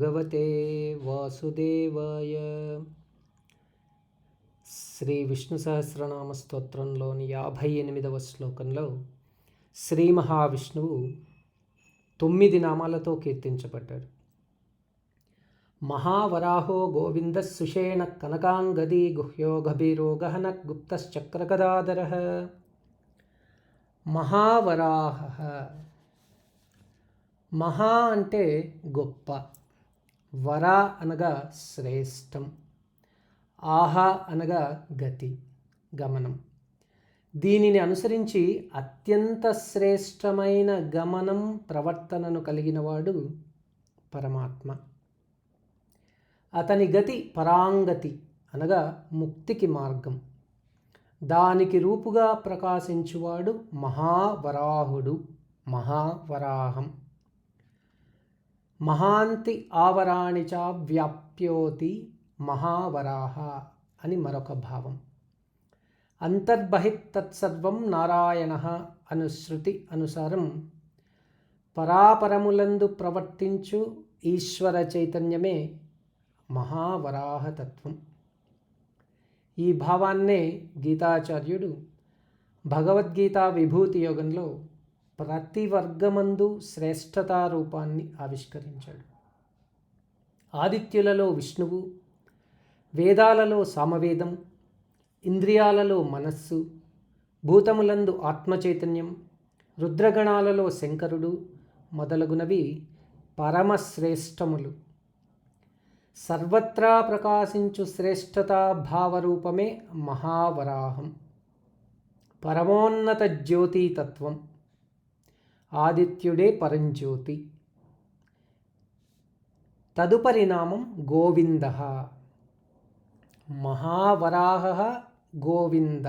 భగవతే వాసుదేవాయ. శ్రీ విష్ణు సహస్రనామ స్తోత్రంలోని యాభై ఎనిమిదవ శ్లోకంలో శ్రీ మహావిష్ణువు తొమ్మిది నామాలతో కీర్తించబడ్డాడు. మహావరాహో గోవింద సుషేణ కనకాంగది గుహ్యో గభీరో గహన గుప్తశ్చక్రగదాధర. మహావరాహ. మహా అంటే గొప్ప. వర అనగా శ్రేష్టం ఆహా అనగా గతి గమనం. దీనిని అనుసరించి అత్యంత శ్రేష్టమైన గమనం ప్రవర్తనను కలిగినవాడు పరమాత్మ. అతని గతి పరాంగతి అనగా ముక్తికి మార్గం. దానికి రూపుగా ప్రకాశించువాడు మహావరాహుడు మహావరాహం. మహాంతి ఆవరాణి చా వ్యాప్యోతి మహావరాహ అని మరొక భావం. అంతర్బహిత్ తత్సర్వం నారాయణ అనుశృతి అనుసారం పరాపరములందు ప్రవర్తించు ఈశ్వర చైతన్యమే మహావరాహతత్వం ఈ భావాన్నే గీతాచార్యుడు భగవద్గీత విభూతి యోగంలో ప్రతి వర్గమందు శ్రేష్టతా రూపాన్ని ఆవిష్కరించాడు. ఆదిత్యులలో విష్ణువు వేదాలలో సామవేదం ఇంద్రియాలలో మనస్సు భూతములందు ఆత్మచైతన్యం రుద్రగణాలలో శంకరుడు మొదలగునవి పరమశ్రేష్టములు సర్వత్రా ప్రకాశించు శ్రేష్టతా భావరూపమే మహావరాహం. పరమోన్నత జ్యోతితత్వం. ఆదిత్యుడే పరంజ్యోతి. తదుపరి నామం గోవింద. మహావరాహ గోవింద.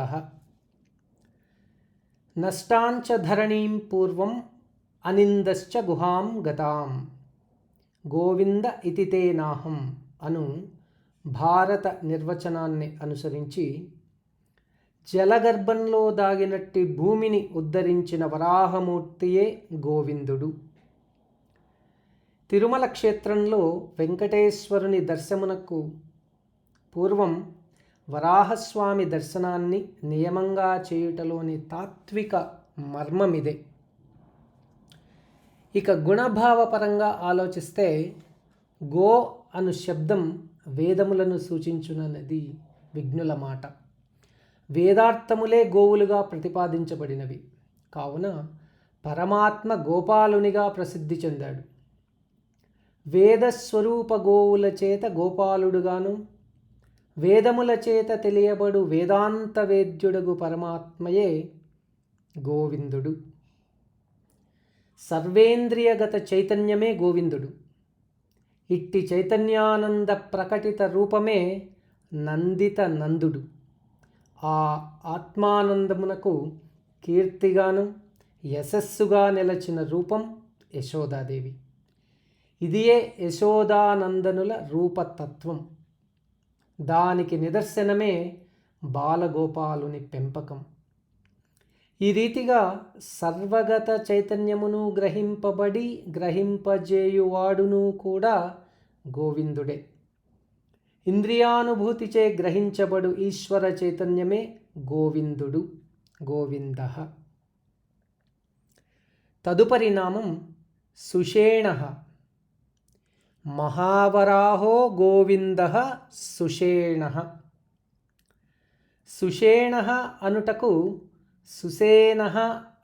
నష్టాంచ ధరణీం పూర్వం అనిందశ్చ గుహాం గతాం. గోవింద ఇతి తే నాహం అను భారత నిర్వచనాన్ని అనుసరించి జలగర్భంలో దాగినట్టి భూమిని ఉద్ధరించిన వరాహమూర్తియే గోవిందుడు. తిరుమల క్షేత్రంలో వెంకటేశ్వరుని దర్శనమునకు పూర్వం వరాహస్వామి దర్శనాన్ని నియమంగా చేయుటలోని తాత్విక మర్మమిదే. ఇక గుణభావపరంగా ఆలోచిస్తే గో అను శబ్దం వేదములను సూచించునన్నది విఘ్నుల మాట. వేదార్థములే గోవులుగా ప్రతిపాదించబడినవి. కావున పరమాత్మ గోపాలునిగా ప్రసిద్ధి చెందాడు. వేదస్వరూప గోవుల చేత గోపాలుడుగాను వేదముల చేత తెలియబడు వేదాంత వేద్యుడగు పరమాత్మయే గోవిందుడు. సర్వేంద్రియగత చైతన్యమే గోవిందుడు. ఇట్టి చైతన్యానంద ప్రకటిత రూపమే నందిత నందుడు. ఆ ఆత్మానందమునకు కీర్తిగాను యశస్సుగా నిలచిన రూపం యశోదాదేవి. ఇదియే యశోదానందనుల రూపతత్వం. దానికి నిదర్శనమే బాలగోపాలుని పెంపకం. ఈ రీతిగా సర్వగత చైతన్యమును గ్రహింపబడి గ్రహింపజేయువాడును కూడా గోవిందుడే. ఇంద్రియానుభూతిచే గ్రహించబడు ఈశ్వర చైతన్యమే గోవిందుడు గోవింద. తదుపరి నామం సుషేణ. మహావరాహో గోవింద సుషేణ. సుషేణ అనుటకు సుసేన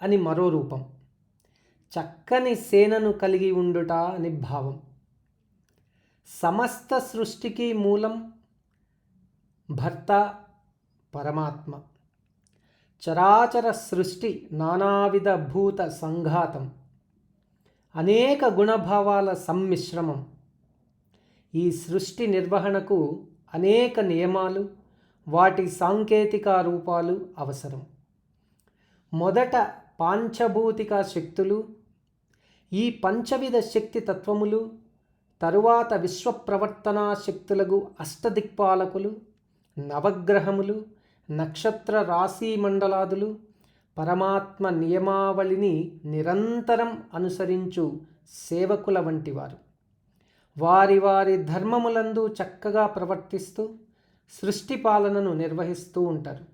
అని మరో రూపం. చక్కని సేనను కలిగి ఉండుట అని భావం. సమస్త సృష్టికి మూలం భర్త పరమాత్మ. చరాచర సృష్టి నానావిధ భూత సంఘాతం. అనేక గుణభావాల సమ్మిశ్రమం. ఈ సృష్టి నిర్వహణకు అనేక నియమాలు వాటి సాంకేతిక రూపాలు అవసరం. మొదట పాంచభూతిక శక్తులు ఈ పంచవిధ శక్తి తత్వములు తరువాత విశ్వప్రవర్తనా శక్తులకు అష్టదిక్పాలకులు నవగ్రహములు నక్షత్ర రాశి మండలాదులు పరమాత్మ నియమావళిని నిరంతరం అనుసరించు సేవకుల వంటివారు. వారి వారి ధర్మములందు చక్కగా ప్రవర్తిస్తూ సృష్టి పాలనను నిర్వహిస్తూ ఉంటారు.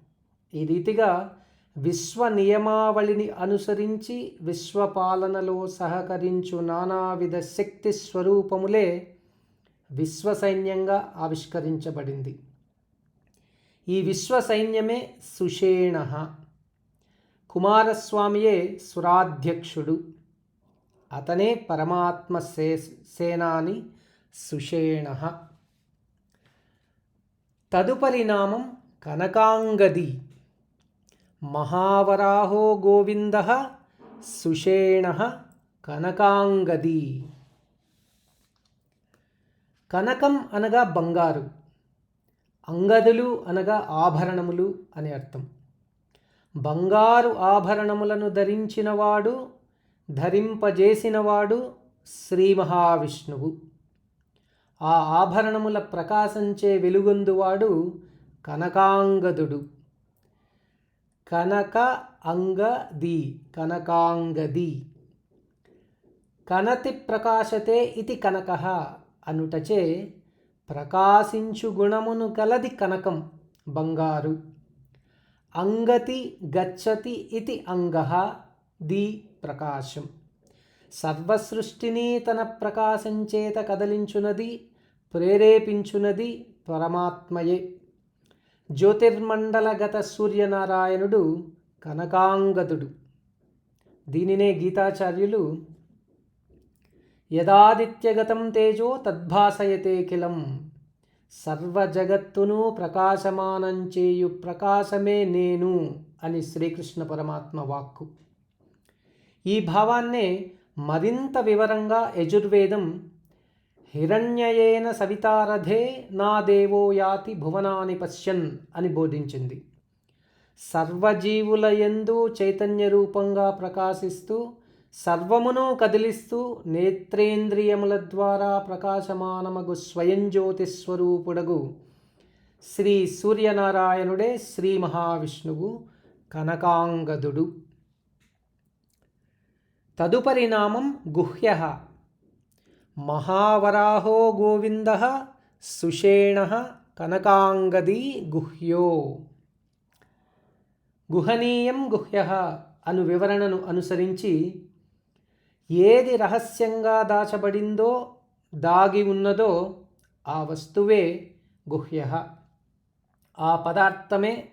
ఈ రీతిగా విశ్వ నియమావళిని అనుసరించి విశ్వపాలనలో సహకరించు నానావిధ శక్తి స్వరూపములే విశ్వ సైన్యంగా ఆవిష్కరించబడింది. ఈ విశ్వ సైన్యమే సుషేణ. కుమారస్వామియే సురాధ్యక్షుడు. అతనే పరమాత్మ సే సేనాని సుషేణ. తదుపరి నామం కనకాంగది. మహావరాహో గోవింద సుషేణ కనకాంగది. కనకం అనగా బంగారు అంగదులు అనగా ఆభరణములు అని అర్థం. బంగారు ఆభరణములను ధరించినవాడు ధరింపజేసినవాడు శ్రీ మహావిష్ణువు. ఆ ఆభరణముల ప్రకాశంచే వెలుగొందువాడు కనకాంగదుడు. కనక అంగది కనకాంగది. కనతి ప్రకాశతే ఇది కనక అనుటచే ప్రకాశించు గుణమును కలది కనకం బంగారు. అంగతి గచ్చతి ఇది అంగ ది ప్రకాశం. సర్వసృష్టిని తన ప్రకాశం చేత కదలించునది ప్రేరేపించునది పరమాత్మయే. జ్యోతిర్మండలగత సూర్యనారాయణుడు కనకాంగదుడు దీనినే గీతాచార్యులు యదాదిత్యగతం తేజో తద్భాసయతే కిలం. సర్వజగత్తును ప్రకాశమానం చేయు ప్రకాశమే నేను అని శ్రీకృష్ణ పరమాత్మ వాక్కు. ఈ భావాన్నే మరింత వివరంగా యజుర్వేదం హిరణ్యయేన సవితారథే నా దేవో యాతి భువనాని పశ్యన్ అని బోధించింది. సర్వజీవుల ఎందు చైతన్య రూపంగా ప్రకాశిస్తూ సర్వమును కదిలిస్తూ నేత్రేంద్రియముల ద్వారా ప్రకాశమానమగు స్వయం జ్యోతిస్వరూపుడగు శ్రీ సూర్యనారాయణుడే శ్రీ మహావిష్ణువు కనకాంగదుడు. తదుపరి నామం గుహ్య. మహావరాహో గోవింద సుషేణ కనకాంగదీ గుహ్యో. గుహనీయం గుహ్య అను వివరణను అనుసరించి ఏది రహస్యంగా దాచబడిందో దాగి ఉన్నదో ఆ వస్తువే గుహ్య. ఆ పదార్థమే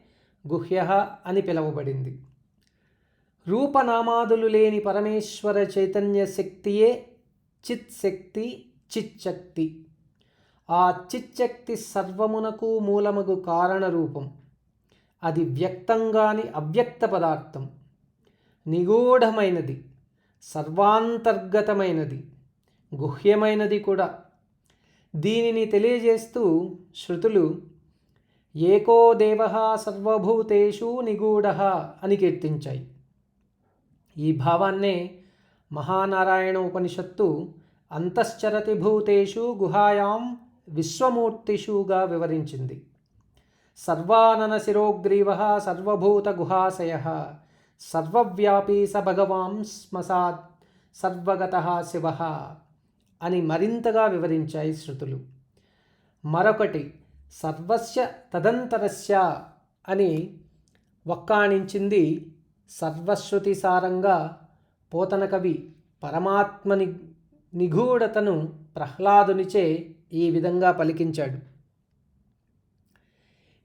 గుహ్య అని పిలువబడింది. రూపనామాదులు లేని పరమేశ్వర చైతన్య శక్తియే చిత్ శక్తి చిచ్చక్తి. ఆ చిచ్చక్తి సర్వమునకు మూలముగు కారణ రూపం అది వ్యక్తంగాని అవ్యక్త పదార్థం. నిగూఢమైనది సర్వాంతర్గతమైనది గుహ్యమైనది కూడా. దీనిని తెలియజేస్తూ శృతులు ఏకో దేవ సర్వభూతేషు నిగూఢ అని కీర్తించాయి. ఈ భావాన్నే మహానారాయణ ఉపనిషత్తు అంతశ్చరతి భూతేషు గుహాయాం విశ్వమూర్తిషుగా వివరించింది. సర్వానన శిరోగ్రీవ సర్వభూత గుహాశయ సర్వవ్యాపీ స భగవాం శ్మసాత్ సర్వగత శివ అని మరింతగా వివరించాయి శృతులు. మరొకటి సర్వస్య తదంతరస్య అని వక్కాణించింది సర్వశ్రుతి సారంగా పోతన కవి పరమాత్మని నిగూఢతను ప్రహ్లాదునిచే ఈ విధంగా పలికించాడు.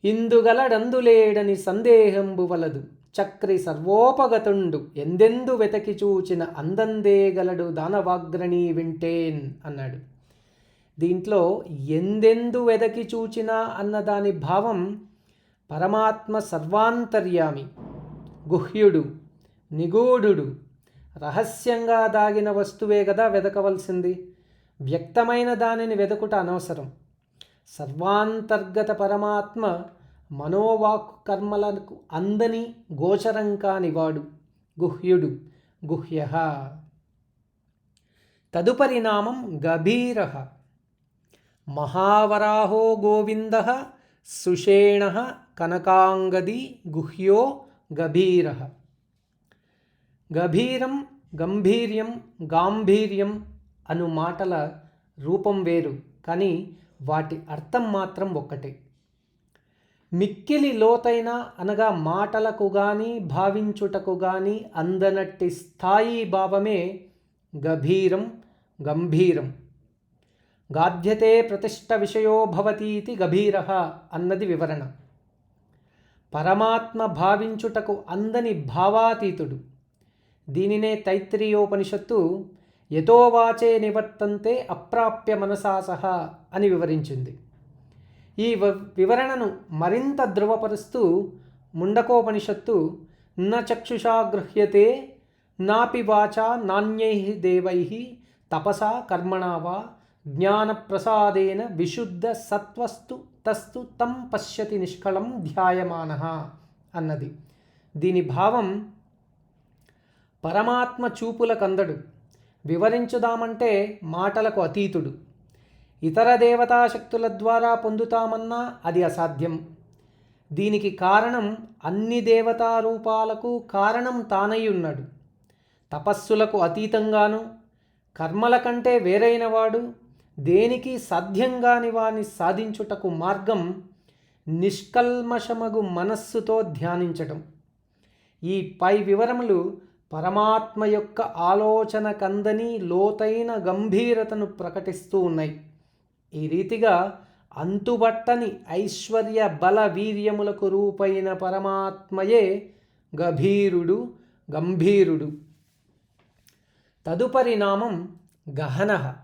ఇందుగలడందులేడని సందేహంబు వలదు. చక్రి సర్వోపగతుండు ఎందెందు వెతకి చూచిన అందందేగలడు దానవాగ్రణి వింటేన్ అన్నాడు. దీంట్లో ఎందెందు వెదకి చూచినా అన్నదాని భావం పరమాత్మ సర్వాంతర్యామి. గుహ్యుడు నిగూఢుడు రహస్యంగా దాగిన వస్తువే కదా వెదకవలసింది. వ్యక్తమైన దానిని వెదకుట అనవసరం. సర్వాంతర్గత పరమాత్మ మనోవాక్ కర్మలకు అందని గోచరం కానివాడు గుహ్యుడు గుహ్య. తదుపరి నామం గభీర. మహావరాహో గోవింద సుషేణ కనకాంగది గుహ్యో గభీర. గభీరం గంభీర్యం గాంభీర్యం అను మాటల రూపం వేరు కానీ వాటి అర్థం మాత్రం ఒక్కటే. మిక్కిలి లోతైన అనగా మాటలకు కానీ భావించుటకు గాని అందనట్టి స్థాయి భావమే గభీరం గంభీరం. గాధ్యతే ప్రతిష్ట విషయో భవతీతి గభీర అన్నది వివరణ. పరమాత్మ భావించుటకు అందని భావాతీతుడు. దీనినే తైత్రీయోపనిషత్తు యథోవాచే నివర్తంతే అప్రాప్య మనసా సహా అని వివరించింది. ఈ వివరణను మరింత ధృవపరుస్తూ ముండకోపనిషత్తు న చక్షుషా గృహ్యతే నాపి వాచా నాణ్యై దేవై తపసా కర్మణావా జ్ఞానప్రసాదేన విశుద్ధ సత్వస్తు తస్తు తం పశ్యతి నిష్కళం ధ్యాయమాన అన్నది. దీని భావం పరమాత్మ చూపుల కందడు వివరించుదామంటే మాటలకు అతీతుడు. ఇతర దేవతాశక్తుల ద్వారా పొందుతామన్నా అది అసాధ్యం. దీనికి కారణం అన్ని దేవతారూపాలకు కారణం తానయ్యున్నాడు. తపస్సులకు అతీతంగాను కర్మల కంటే వేరైనవాడు దేనికి సాధ్యంగాని వాని సాధించుటకు మార్గం నిష్కల్మషమగు మనస్సుతో ధ్యానించటం. ఈ పై వివరములు పరమాత్మ యొక్క ఆలోచన కందని లోతైన గంభీరతను ప్రకటిస్తూ ఉన్నాయి. ఈ రీతిగా అంతుబట్టని ఐశ్వర్య బల వీర్యములకు రూపైన పరమాత్మయే గభీరుడు గంభీరుడు. తదుపరి నామం గహన.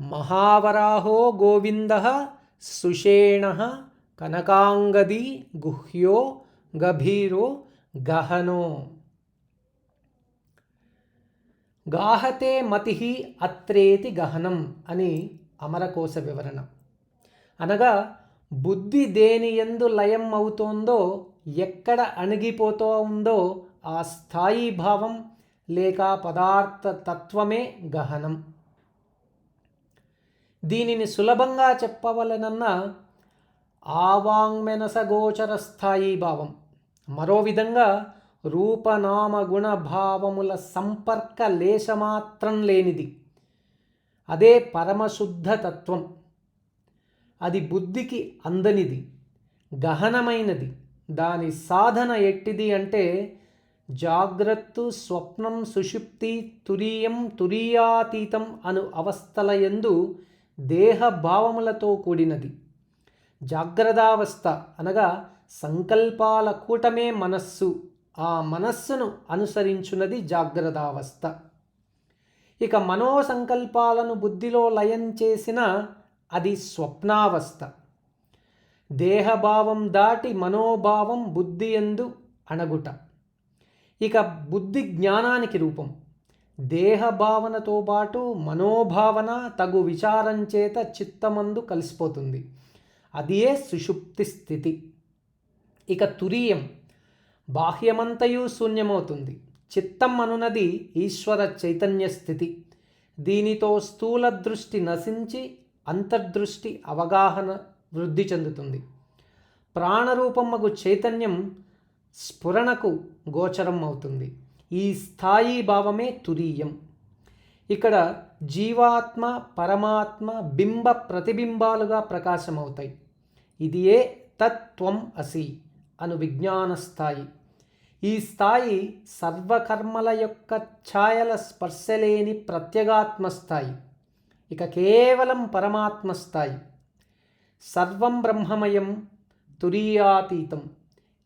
మహావరాహో గోవింద సుషేణ కనకాంగది గుహ్యో గభీరో గహనో. గాహతే మతి అత్రేతి గహనం అని అమరకోశ వివరణ. అనగా బుద్ధి దేని ఎందు లయం అవుతోందో ఎక్కడ అణిగిపోతూ ఉందో ఆ స్థాయి భావం లేక పదార్థ తత్వమే గహనం. దీనిని సులభంగా చెప్పవలనన్న ఆవాంగ్మెనసగోచర స్థాయి భావం. మరో విధంగా రూపనామ గుణభావముల సంపర్క లేశమాత్రం లేనిది అదే పరమశుద్ధ తత్వం అది బుద్ధికి అందనిది గహనమైనది. దాని సాధన ఎట్టిది అంటే జాగ్రత్తు స్వప్నం సుషుప్తి తురీయం తురీయాతీతం అను అవస్థల ఎందు దేహభావములతో కూడినది. జాగ్రత్తావస్థ అనగా సంకల్పాల కూటమే మనస్సు. ఆ మనస్సును అనుసరించున్నది జాగ్రత్తావస్థ. ఇక మనోసంకల్పాలను బుద్ధిలో లయం చేసిన అది స్వప్నావస్థ. దేహభావం దాటి మనోభావం బుద్ధి ఎందు అణగుట. ఇక బుద్ధి జ్ఞానానికి రూపం. దేహభావనతో పాటు మనోభావన తగు విచారం చేత చిత్తమందు కలిసిపోతుంది. అదియే సుషుప్తి స్థితి. ఇక తురీయం. బాహ్యమంతయు శూన్యమవుతుంది. చిత్తం అనునది ఈశ్వర చైతన్య స్థితి. దీనితో స్థూల దృష్టి నశించి అంతర్దృష్టి అవగాహన వృద్ధి చెందుతుంది. ప్రాణరూపమ్మకు చైతన్యం స్ఫురణకు గోచరం అవుతుంది. ఈ స్థాయి భావమే తురీయం. ఇక్కడ జీవాత్మ పరమాత్మ బింబ ప్రతిబింబాలుగా ప్రకాశమవుతాయి. ఇది ఏ తత్వం అసి అను విజ్ఞాన స్థాయి. ఈ స్థాయి సర్వకర్మల యొక్క ఛాయల స్పర్శలేని ప్రత్యేగాత్మ స్థాయి. ఇక కేవలం పరమాత్మ స్థాయి. సర్వం బ్రహ్మమయం తురీయాతీతం.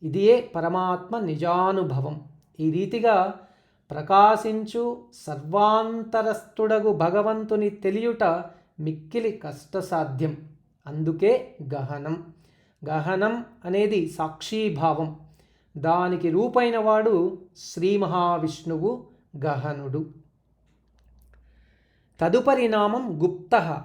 ఇదే పరమాత్మ నిజానుభవం. ఈ రీతిగా ప్రకాశించు సర్వాంతరస్థుడగు భగవంతుని తెలియుట మిక్కిలి కష్టసాధ్యం. అందుకే గహనం. గహనం అనేది సాక్షీభావం. దానికి రూపైన వాడు శ్రీ మహావిష్ణువు గహనుడు. తదుపరి నామం గుప్త.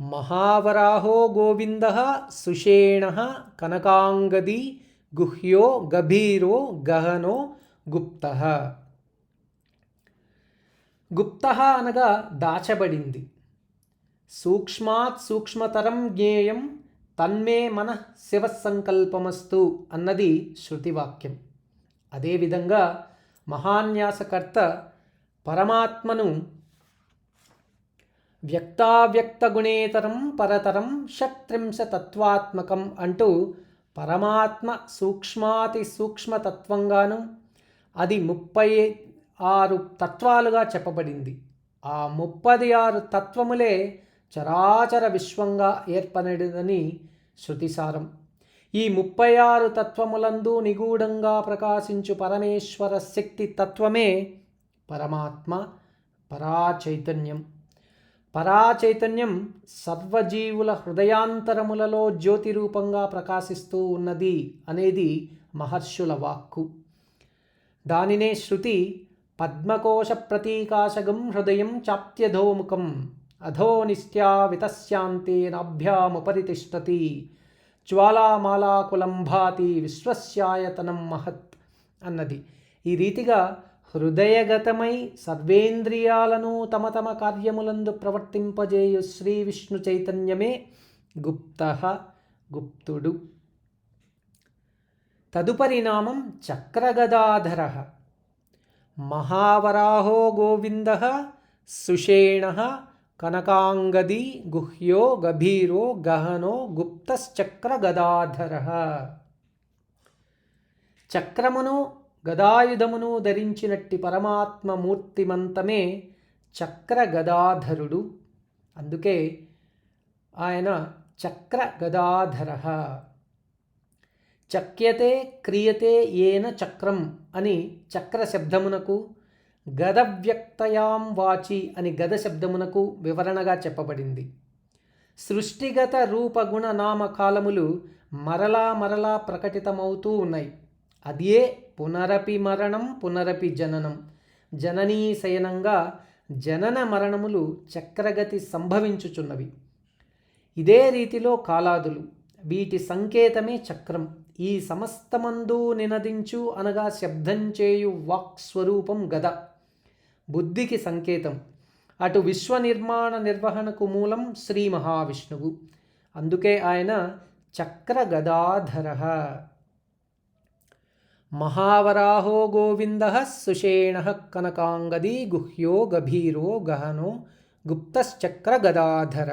మహావరాహో గోవింద సుషేణ కనకాంగది గుహ్యో గభీరో గహనో గుప్త. గుప్త అనగా దాచబడింది. సూక్ష్మాత్ సూక్ష్మతరం జ్ఞేయం తన్మే మన శివసంకల్పమస్తు అన్నది శృతివాక్యం. అదేవిధంగా మహాన్యాసకర్త పరమాత్మను వ్యక్తావ్యక్తగుణేతరం పరతరం షట్త్రింశతత్వాత్మకం అంటూ పరమాత్మ సూక్ష్మాతి సూక్ష్మతత్వంగాను అది ముప్పై ఆరు తత్వాలుగా చెప్పబడింది. ఆ ముప్పది ఆరు తత్వములే చరాచర విశ్వంగా ఏర్పడినదని శృతిసారం. ఈ ముప్పై ఆరు తత్వములందు నిగూఢంగా ప్రకాశించు పరమేశ్వర శక్తి తత్వమే పరమాత్మ పరాచైతన్యం. పరాచైతన్యం సర్వజీవుల హృదయాంతరములలో జ్యోతి రూపంగా ప్రకాశిస్తూ ఉన్నది అనేది మహర్షుల వాక్కు. దానినే శృతి పద్మకోశ ప్రతీకాశగం హృదయం చాప్త్యధోముఖం. అధో నిత్యా వితశ్యాంతేనాభ్యాముపరి తిష్టతి జ్వాలామాలాకులం భాతి విశ్వస్యాయతనం మహత్ అన్నది. ఈ రీతిగా హృదయగతమై సర్వేంద్రియాలను తమ తమ కార్యములందు ప్రవర్తింపజేయు శ్రీ విష్ణు చైతన్యమే గుప్త గుప్తుడు. తదుపరి నామం చక్రగదాధర. మహావరాహో గోవింద సుషేణ కనకాంగది గుహ్యో గభీరో గహనో గుప్తశ్చక్రగదాధర. చక్రమును గదాయుధమును ధరించినట్టి పరమాత్మ మూర్తిమంతమే చక్ర గదాధరుడు అందుకే ఆయన చక్ర గదాధర చక్యతే క్రియతే ఏన చక్రం అని చక్ర శబ్దమునకు గదవ్యక్తయాం వాచి అని గద శబ్దమునకు వివరణగా చెప్పబడింది. సృష్టిగత రూపగుణ నామకాలములు మరలా మరలా ప్రకటితమవుతూ ఉన్నాయి. అదే పునరపి మరణం పునరపి జననం. జననీ శయనంగా జనన మరణములు చక్రగతి సంభవించుచున్నవి. ఇదే రీతిలో కాలాదులు. వీటి సంకేతమే చక్రం. ఈ సమస్తమందు నినదించు అనగా శబ్దం చేయు వాక్ స్వరూపం గద. బుద్ధికి సంకేతం. అటు విశ్వ నిర్మాణ నిర్వహణకు మూలం శ్రీ మహావిష్ణువు. అందుకే ఆయన చక్ర గదాధర మహావరాహో గోవింద సుషేణ కనకాంగదీ గుహ్యో గభీరో గహనో గుప్తశ్చక్ర గదాధర